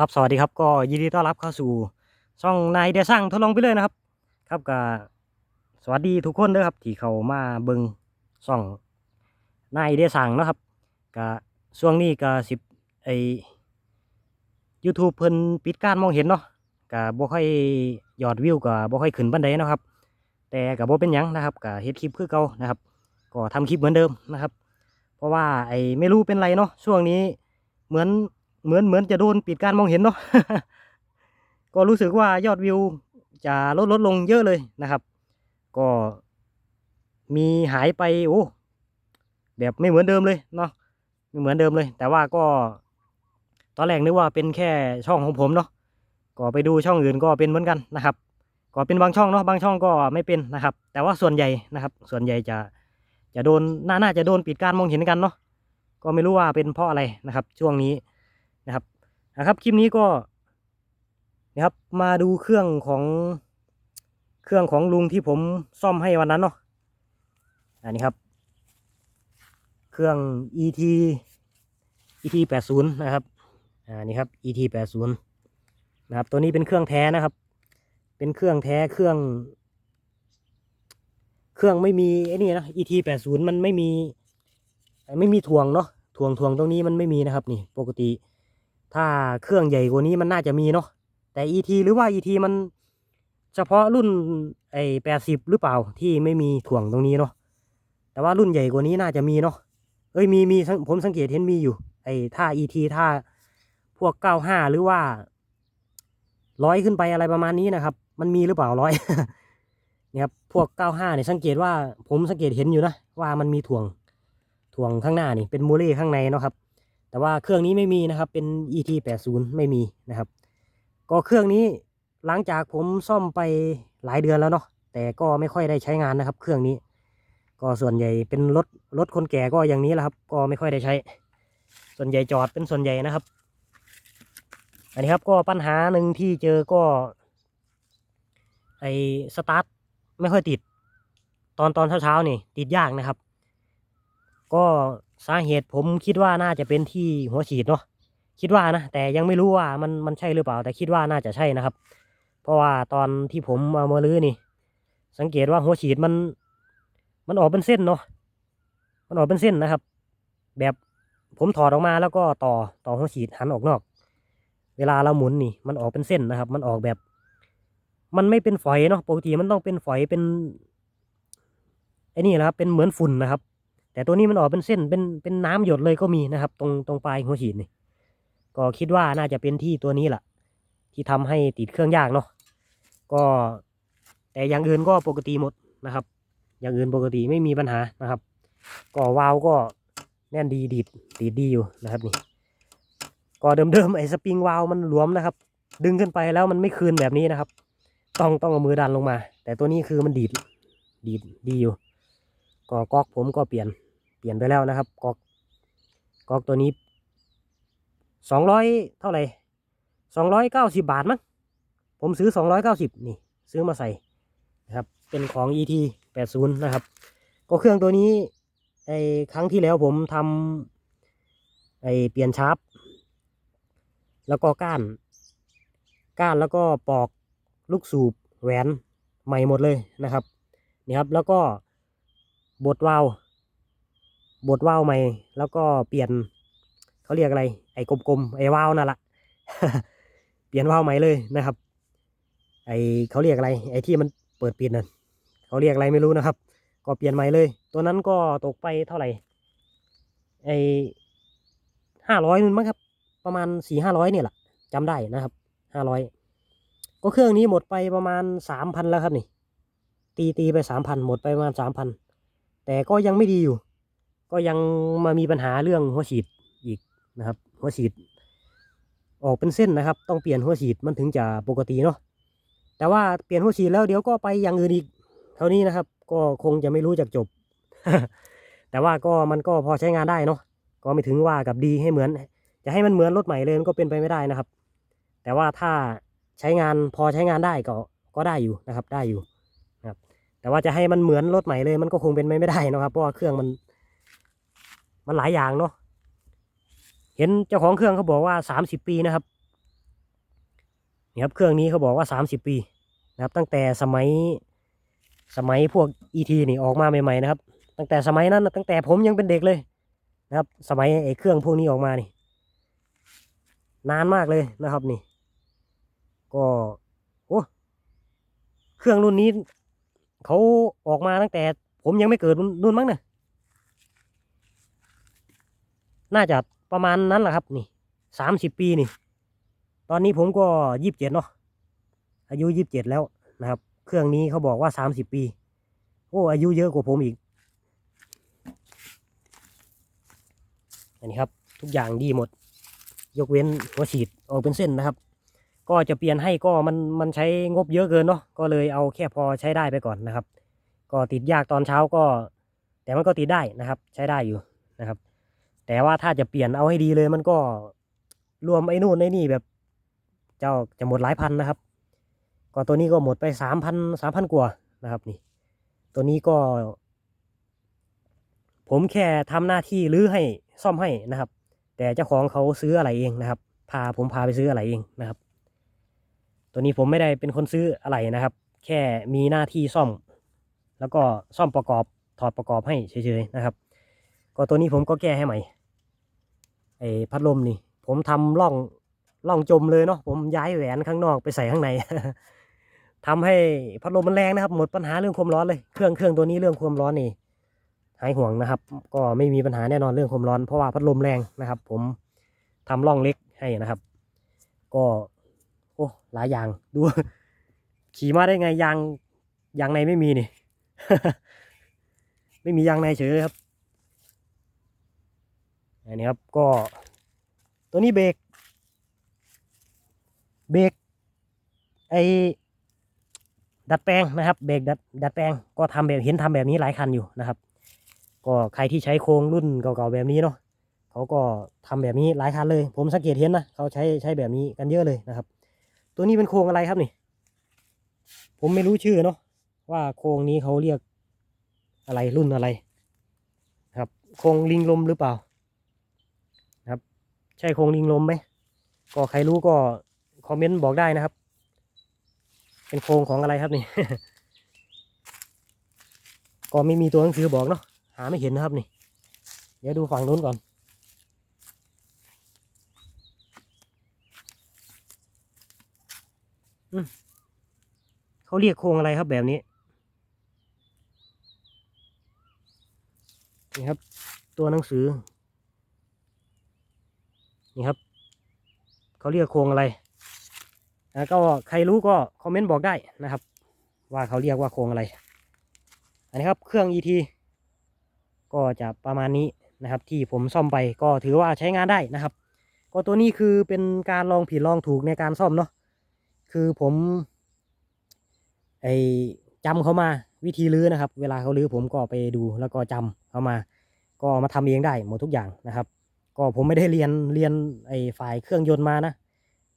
ครับสวัสดีครับก็ยินดีต้อนรับเข้าสู่ช่องนายเดียสร้างทดลองไปเลยนะครับ ครับก็สวัสดีทุกคนด้อครับ ที่เขามาเบิงช่องนายเดียสร้างนะครับก็ช่วงนี้ก็สิบไอ YouTube เพิ่นปิดการมองเห็นเนาะก็บ่ค่อยยอดวิวก็บ่ค่อยขึ้นปานใดนะครับ แต่ก็บ่เป็นยังนะครับก็เฮ็ดคลิปคือเก่านะครับ ก็ทำคลิปเหมือนเดิมนะครับ เพราะว่าไอไม่รู้เป็นไรเนาะช่วงนี้เหมือน เหมือนเหมือนจะโดนปิดการมองเห็นเนาะก็รู้สึกว่ายอดวิวจะลดลดลงเยอะเลยนะครับ ก็มีหายไปโอ้แบบไม่เหมือนเดิมเลยเนาะไม่เหมือนเดิมเลย แต่ว่าก็ ตอนแรกนึกว่าเป็นแค่ช่องของผมเนาะก็ไปดูช่องอื่นก็เป็นเหมือนกันนะครับ ก็เป็นบางช่องเนาะบางช่องก็ไม่เป็นนะครับ แต่ว่าส่วนใหญ่นะครับ ส่วนใหญ่จะจะโดนน่าน่าจะโดนปิดการมองเห็นกันเนาะก็ไม่รู้ว่าเป็นเพราะอะไรนะครับ ช่วงนี้ นะครับนะครับคลิปนี้ก็นะครับมาดูเครื่องของเครื่องของลุงที่ผมซ่อมให้วันนั้นเนาะอันนี้ครับ เครื่อง ET ET 80นะครับอ่านี่ครับ ET 80นะครับตัวนี้เป็นเครื่องแท้นะครับ เป็นเครื่องแท้เครื่อง เครื่องไม่มีไอ้นี่นะ ET 80มันไม่มี ไม่มีถ่วงเนาะถ่วงถ่วงตรงนี้มันไม่มีนะครับนี่ปกติ ถ้าเครื่องใหญ่กว่านี้มันน่าจะมีเนาะแต่ ET หรือว่า ET มันเฉพาะรุ่นไอ้80หรือเปล่าที่ไม่มีถ่วงตรงนี้เนาะแต่ว่ารุ่นใหญ่กว่านี้น่าจะมีเนาะเอ้ยมีมีผมสังเกตเห็นมีอยู่ ไอถ้า ET ถ้าพวก95หรือว่าร้อยขึ้นไปอะไรประมาณนี้นะครับ มันมีหรือเปล่าร้อยเนี่ยครับพวก95เนี่ยสังเกตว่าผมสังเกตเห็นอยู่นะว่ามันมีถ่วงถ่วงข้างหน้านี่เป็นโมเล่ข้างในเนาะครับ แต่ว่าเครื่องนี้ไม่มีนะครับ เป็น ET 80ไม่มีนะครับ ก็เครื่องนี้หลังจากผมซ่อมไปหลายเดือนแล้วเนาะแต่ก็ไม่ค่อยได้ใช้งานนะครับ เครื่องนี้ ก็ส่วนใหญ่เป็นรถรถคนแก่ก็อย่างนี้แหละครับ ก็ไม่ค่อยได้ใช้ ส่วนใหญ่จอดเป็นส่วนใหญ่นะครับ อันนี้ครับก็ปัญหาหนึ่งที่เจอก็ไอสตาร์ทไม่ค่อยติด ตอนตอนเช้าๆนี่ติดยากนะครับ ก็ สาเหตุผมคิดว่าน่าจะเป็นที่หัวฉีดเนาะคิดว่านะแต่ยังไม่รู้ว่ามันมันใช่หรือเปล่า แต่คิดว่าน่าจะใช่นะครับ เพราะว่าตอนที่ผมเอามาลื้อนี่ สังเกตว่าหัวฉีดมัน มันออกเป็นเส้นเนาะมันออกเป็นเส้นนะครับ แบบผมถอดออกมาแล้วก็ต่อต่อหัวฉีดหันออกนอก เวลาเราหมุนนี่ มันออกเป็นเส้นนะครับ มันออกแบบ มันไม่เป็นฝอยเนาะปกติมันต้องเป็นฝอยเป็นไอ้นี่นะครับเป็นเหมือนฝุ่นนะครับ แต่ตัวนี้มันออกเป็นเส้นเป็นเป็นน้ำหยดเลยก็มีนะครับ ตรงตรงปลายหัวฉีดนี่ก็คิดว่าน่าจะเป็นที่ตัวนี้แหละที่ทำให้ติดเครื่องยากเนาะก็แต่อย่างอื่นก็ปกติหมดนะครับ อย่างอื่นปกติไม่มีปัญหานะครับ ก็วาล์วก็แน่นดีดีดดีดดีอยู่นะครับนี่ก็เดิมๆไอ้สปริงวาล์วมันหลวมนะครับ ดึงขึ้นไปแล้วมันไม่คืนแบบนี้นะครับ ต้องต้องเอามือดันลงมา แต่ตัวนี้คือมันดีดดีดดีอยู่ก็ก๊อกผมก็เปลี่ยน เปลี่ยนไปแล้วนะครับกอกกอกตัวนี้สองร้อยเท่าไหร่สองร้อยเก้าสิบาทมั้งผมซื้อสองร้อยเก้าสิบนี่ ซื้อมาใส่นะครับ เป็นของ ET แปดศูนย์นะครับ ก็เครื่องตัวนี้ไอ้ครั้งที่แล้วผมทำไอ้เปลี่ยนชาร์ปแล้วก็ก้าน ก้านแล้วก็ปอกลูกสูบแหวนใหม่หมดเลยนะครับนี่ครับ แล้วก็บดวาล์ว บดว่าวใหม่ แล้วก็เปลี่ยนเขาเรียกอะไร ไอ้กลมๆไอ้วาวนั่นแหละเปลี่ยนว่าวใหม่เลยนะครับ ไอ้เขาเรียกอะไร ไอ้ที่มันเปิดปิดนั่นเขาเรียกอะไรไม่รู้นะครับ ก็เปลี่ยนใหม่เลย ตัวนั้นก็ตกไปเท่าไหร่ไอ้ห้าร้อยนึงมั้งครับ ประมาณสี่ห้าร้อยเนี่ยแหละจำได้นะครับห้าร้อยก็เครื่องนี้หมดไปประมาณสามพันแล้วครับนี่ ตีตีไปสามพันหมดไปประมาณสามพันแต่ก็ยังไม่ดีอยู่ ก็ยังมามีปัญหาเรื่องหัวฉีดอีกนะครับ หัวฉีด ออกเป็นเส้นนะครับ ต้องเปลี่ยนหัวฉีดมันถึงจะปกติเนาะแต่ว่าเปลี่ยนหัวฉีดแล้วเดี๋ยวก็ไปอย่างอื่นอีกเท่านี้นะครับ ก็คงจะไม่รู้จักจบ แต่ว่าก็มันก็พอใช้งานได้เนาะก็ไม่ถึงว่ากับดีให้เหมือน จะให้มันเหมือนรถใหม่เลยมันก็เป็นไปไม่ได้นะครับ แต่ว่าถ้าใช้งานพอใช้งานได้ก็ก็ได้อยู่นะครับ ได้อยู่นะครับ แต่ว่าจะให้มันเหมือนรถใหม่เลยมันก็คงเป็นไปไม่ได้นะครับ เพราะว่าเครื่องมัน มันหลายอย่างเนาะเห็นเจ้าของเครื่องเขาบอกว่าสามสิบปีนะครับนี่ครับเครื่องนี้เขาบอกว่าสามสิบปีนะครับ ตั้งแต่สมัยสมัยพวก ET นี่ออกมาใหม่ๆนะครับ ตั้งแต่สมัยนั้นตั้งแต่ผมยังเป็นเด็กเลยนะครับ สมัยไอ้เครื่องพวกนี้ออกมานี่ นานมากเลยนะครับนี่ ก็โอ้เครื่องรุ่นนี้เขาออกมาตั้งแต่ผมยังไม่เกิดรุ่นมั้งเนี่ย น่าจะประมาณนั้นแหละครับนี่สามสิบปีนี่ ตอนนี้ผมก็ยี่สิบเจ็ดเนาะอายุยี่สิบเจ็ดแล้วนะครับ เครื่องนี้เขาบอกว่าสามสิบปี โอ้อายุเยอะกว่าผมอีกอันนี้ครับ ทุกอย่างดีหมด ยกเว้นหัวฉีดออกเป็นเส้นนะครับ ก็จะเปลี่ยนให้ก็มันมันใช้งบเยอะเกินเนาะก็เลยเอาแค่พอใช้ได้ไปก่อนนะครับ ก็ติดยากตอนเช้าก็ แต่มันก็ติดได้นะครับ ใช้ได้อยู่นะครับ แต่ว่าถ้าจะเปลี่ยนเอาให้ดีเลยมันก็รวมไอ้นู่นไอ้นี่แบบเจ้าจะหมดหลายพันนะครับ ก็ตัวนี้ก็หมดไปสามพันสามพันกว่านะครับนี่ ตัวนี้ก็ ผมแค่ทำหน้าที่รื้อให้ซ่อมให้นะครับ แต่เจ้าของเขาซื้ออะไรเองนะครับ พาผมพาไปซื้ออะไรเองนะครับ ตัวนี้ผมไม่ได้เป็นคนซื้ออะไรนะครับ แค่มีหน้าที่ซ่อม แล้วก็ซ่อมประกอบถอดประกอบให้เฉยๆนะครับ ก็ตัวนี้ผมก็แก้ให้ใหม่ ไอ้พัดลมนี่ ผมทำร่องร่องจมเลยเนาะผมย้ายแหวนข้างนอกไปใส่ข้างในทำให้พัดลมมันแรงนะครับ หมดปัญหาเรื่องความร้อนเลย เครื่องเครื่องตัวนี้เรื่องความร้อนนี่หายห่วงนะครับ ก็ไม่มีปัญหาแน่นอนเรื่องความร้อนเพราะว่าพัดลมแรงนะครับ ผมทำร่องเล็กให้นะครับ ก็โอ้หลายอย่างดูขี่มาได้ไงยางยางในไม่มีนี่ ไม่มียางในเฉยเลยครับ นนี้ครับก็ตัวนี้เบรกเบรกไอดัดแปลงนะครับเบรกดัดดัดแปลงก็ทำแบบเห็นทำแบบนี้หลายคันอยู่นะครับ ก็ใครที่ใช้โครงรุ่นเก่าๆแบบนี้เนาะเขาก็ทำแบบนี้หลายคันเลย ผมสังเกตเห็นนะเขาใช้ใช้แบบนี้กันเยอะเลยนะครับ ตัวนี้เป็นโครงอะไรครับนี่ ผมไม่รู้ชื่อเนาะว่าโครงนี้เขาเรียกอะไรรุ่นอะไร ครับ โครงลิงลมหรือเปล่า ใช่โครงลิงลมไหมก็ใครรู้ก็คอมเมนต์บอกได้นะครับ เป็นโครงของอะไรครับนี่ ก็ไม่มีตัวหนังสือบอกเนาะหาไม่เห็นนะครับนี่ เดี๋ยวดูฝั่งนู้นก่อนอืมเขาเรียกโครงอะไรครับแบบนี้นี่ครับ ตัวหนังสือ นี่ครับเขาเรียกโครงอะไรแล้วก็ใครรู้ก็คอมเมนต์บอกได้นะครับ ว่าเขาเรียกว่าโครงอะไร อันนี้ครับเครื่อง ET ก็จะประมาณนี้นะครับ ที่ผมซ่อมไปก็ถือว่าใช้งานได้นะครับ ก็ตัวนี้คือเป็นการลองผิดลองถูกในการซ่อมเนาะคือผมไอจำเขามาวิธีรื้อนะครับ เวลาเขารื้อผมก็ไปดูแล้วก็จำเขามา ก็มาทำเองได้หมดทุกอย่างนะครับ ก็ผมไม่ได้เรียนเรียนไอฝ่ายเครื่องยนต์มานะ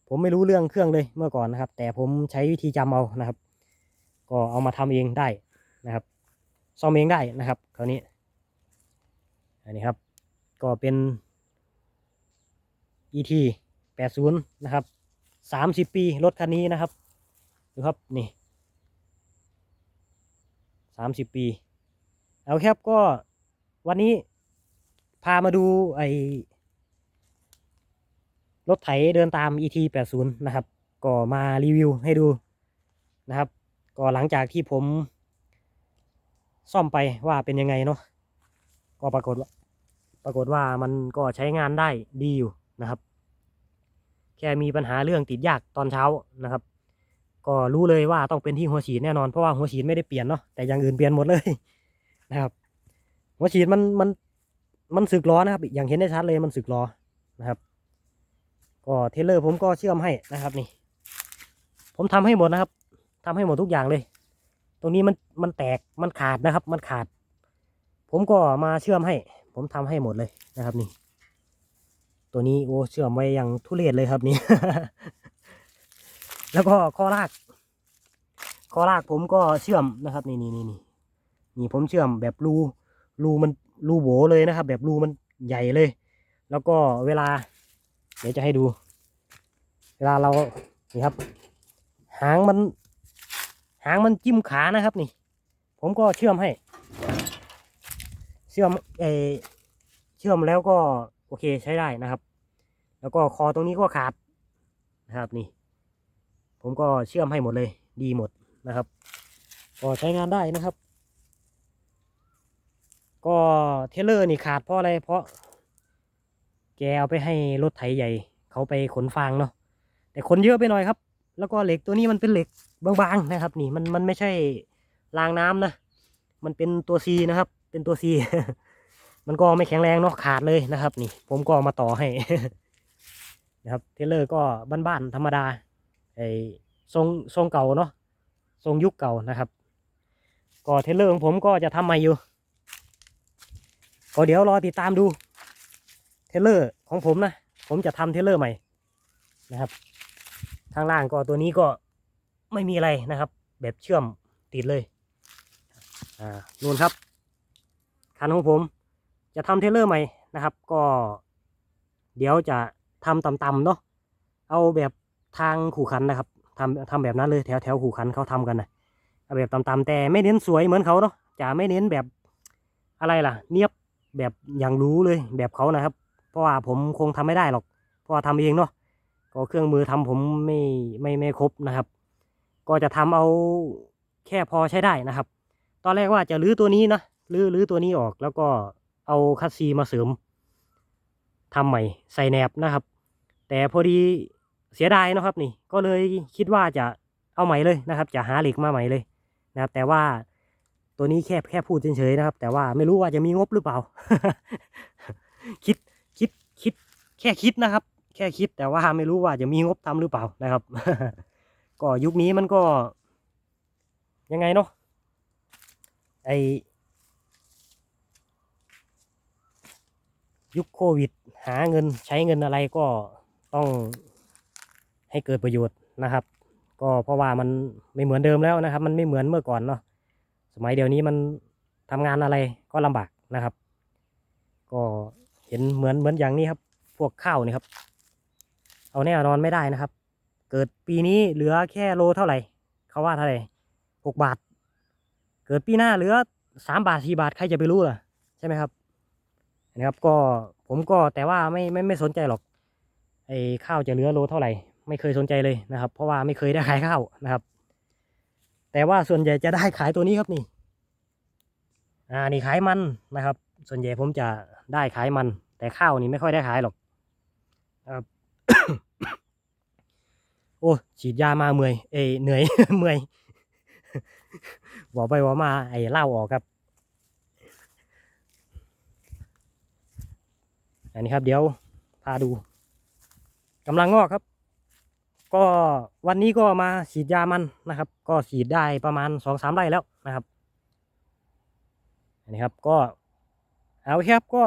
ผมไม่รู้เรื่องเครื่องเลยเมื่อก่อนนะครับ แต่ผมใช้วิธีจำเอานะครับ ก็เอามาทำเองได้นะครับซ่อมเองได้นะครับคราวนี้ อันนี้ครับ ก็เป็น ET 80 นะครับ 30 ปีรถคันนี้นะครับ ดูครับนี่ 30 ปี เอาครับก็วันนี้พามาดูไอ รถไถเดินตาม ET 80นะครับ ก็มารีวิวให้ดูนะครับ ก็หลังจากที่ผม ซ่อมไปว่าเป็นยังไงเนาะก็ปรากฏว่าปรากฏว่ามันก็ใช้งานได้ดีอยู่นะครับ แค่มีปัญหาเรื่องติดยากตอนเช้านะครับ ก็รู้เลยว่าต้องเป็นที่หัวฉีดแน่นอนเพราะว่าหัวฉีดไม่ได้เปลี่ยนเนาะแต่อย่างอื่นเปลี่ยนหมดเลยนะครับหัวฉีดมันมันมันสึกล้อนะครับ อย่างเห็นได้ชัดเลยมันสึกล้อนะครับ ก็เทเลอร์ผมก็เชื่อมให้นะครับนี่ ผมทำให้หมดนะครับทำให้หมดทุกอย่างเลย ตรงนี้มันมันแตกมันขาดนะครับ มันขาด ผมก็มาเชื่อมให้ ผมทำให้หมดเลยนะครับนี่ ตัวนี้โอ้เชื่อมไว้อย่างทุเรศเลยครับนี่ แล้วก็ข้อลากข้อลากผมก็เชื่อมนะครับ นี่นี่นี่นี่นี่ผมเชื่อมแบบรูรูมันรูโบเลยนะครับ แบบรูมันใหญ่เลย แล้วก็เวลา เดี๋ยวจะให้ดู เวลาเรานี่ครับ หางมัน หางมันจิ้มขานะครับนี่ ผมก็เชื่อมให้ เชื่อมเอเชื่อมแล้วก็โอเคใช้ได้นะครับ แล้วก็คอตรงนี้ก็ขาดนะครับนี่ ผมก็เชื่อมให้หมดเลย ดีหมดนะครับ ก็ใช้งานได้นะครับ ก็เทเลอร์นี่ขาดเพราะอะไรเพราะ แกเอาไปให้รถไถใหญ่ เขาไปขนฟางเนาะแต่ขนเยอะไปหน่อยครับ แล้วก็เหล็กตัวนี้มันเป็นเหล็กบางๆนะครับ นี่มันมันไม่ใช่รางน้ำนะ มันเป็นตัวซีนะครับ เป็นตัวซีมันก็ไม่แข็งแรงเนาะขาดเลยนะครับ นี่ ผมก็มาต่อให้นะครับเทเลอร์ก็บ้านๆธรรมดาไอ้ทรงทรงเก่าเนาะทรงยุคเก่านะครับ ก็เทเลอร์ของผมก็จะทำใหม่อยู่ก็เดี๋ยวรอติดตามดู เทเลอร์ของผมนะ ผมจะทำเทเลอร์ใหม่นะครับข้างล่างก็ตัวนี้ก็ไม่มีอะไรนะครับ แบบเชื่อมติดเลยอ่านู่นครับคันของผมจะทำเทเลอร์ใหม่นะครับ ก็ เดี๋ยวจะทำต่ำๆเนาะเอาแบบทางขู่ขันนะครับทำทำแบบนั้นเลยแถวแถวขู่ขันเขาทำกันนะเอาแบบต่ำๆแต่ไม่เน้นสวยเหมือนเขาเนาะจะไม่เน้นแบบอะไรล่ะ เนียบแบบอย่างรู้เลยแบบเขานะครับ เพราะว่าผมคงทำไม่ได้หรอก เพราะว่าทำเองเนาะก็เครื่องมือทำผมไม่ไม่ไม่ครบนะครับ ก็จะทำเอาแค่พอใช้ได้นะครับ ตอนแรกว่าจะรื้อตัวนี้นะรื้อรื้อตัวนี้ออกแล้วก็เอาคัสซีมาเสริมทำใหม่ใส่แหนบนะครับ แต่พอดีเสียดายนะครับนี่ ก็เลยคิดว่าจะเอาใหม่เลยนะครับ จะหาเหล็กมาใหม่เลยนะครับ แต่ว่าตัวนี้แค่แค่พูดเฉยๆนะครับ แต่ว่าไม่รู้ว่าจะมีงบหรือเปล่า คิด คิดแค่คิดนะครับ แค่คิดแต่ว่าไม่รู้ว่าจะมีงบทำหรือเปล่านะครับ ก็ยุคนี้มันก็ ยังไงเนาะไอยุคโควิด หาเงินใช้เงินอะไรก็ต้องให้เกิดประโยชน์นะครับ ก็เพราะว่ามันไม่เหมือนเดิมแล้วนะครับ มันไม่เหมือนเมื่อก่อนเนาะสมัยเดี๋ยวนี้มันทำงานอะไรก็ลำบากนะครับ ก็ เห็นเหมือนเหมือนอย่างนี้ครับ พวกข้าวนี่ครับ เอาแน่นอนไม่ได้นะครับ เกิดปีนี้เหลือแค่โลเท่าไหร่เขาว่าเท่าไหร่หกบาท เกิดปีหน้าเหลือสามบาทสี่บาทใครจะไปรู้ล่ะใช่ไหมครับนะครับก็ผมก็แต่ว่าไม่ไม่ไม่สนใจหรอกไอ้ข้าวจะเหลือโลเท่าไหร่ ไม่เคยสนใจเลยนะครับ เพราะว่าไม่เคยได้ขายข้าวนะครับ แต่ว่าส่วนใหญ่จะได้ขายตัวนี้ครับนี่ อ่านี่ขายมันนะครับ ส่วนใหญ่ผมจะได้ขายมัน แต่ข้าวนี่ไม่ค่อยได้ขายหรอกครับโอ้ฉีดยามาเมื่อยเอเหนื่อยเมื่อยบอกไปบอกมาไอ้เหล่าออกครับ อันนี้ครับเดี๋ยวพาดูกำลังงอกครับ ก็วันนี้ก็มาฉีดยามันนะครับ ก็ฉีดได้ประมาณสองสามไร่แล้วนะครับอันนี้ครับก็ เอาครับก็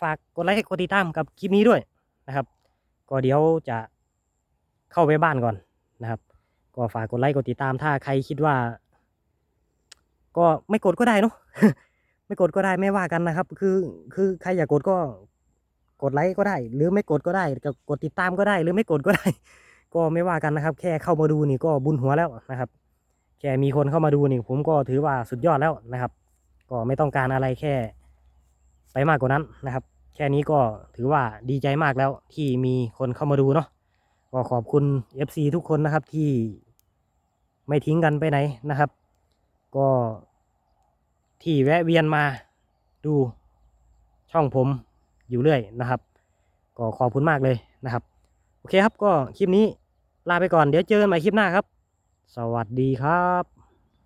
ฝากกดไลค์กดติดตามกับคลิปนี้ด้วยนะครับ ก็เดี๋ยวจะเข้าไปบ้านก่อนนะครับ ก็ฝากกดไลค์กดติดตามถ้าใครคิดว่า ก็ไม่กดก็ได้เนาะไม่กดก็ได้ไม่ว่ากันนะครับ คือคือใครอยากกดก็กดไลค์ก็ได้ หรือไม่กดก็ได้ก็กดติดตามก็ได้ หรือไม่กดก็ได้ ก็ไม่ว่ากันนะครับ แค่เข้ามาดูนี่ก็บุญหัวแล้วนะครับ แค่มีคนเข้ามาดูนี่ผมก็ถือว่าสุดยอดแล้วนะครับ ก็ไม่ต้องการอะไรแค่ มากกว่านั้นนะครับ แค่นี้ก็ถือว่าดีใจมากแล้วที่มีคนเข้ามาดูเนาะก็ขอบคุณ FC ทุกคนนะครับที่ไม่ทิ้งกันไปไหนนะครับ ก็ที่แวะเวียนมาดูช่องผมอยู่เรื่อยนะครับ ก็ขอบคุณมากเลยนะครับ โอเคครับก็คลิปนี้ลาไปก่อนเดี๋ยวเจอกันใหม่คลิปหน้าครับ สวัสดีครับ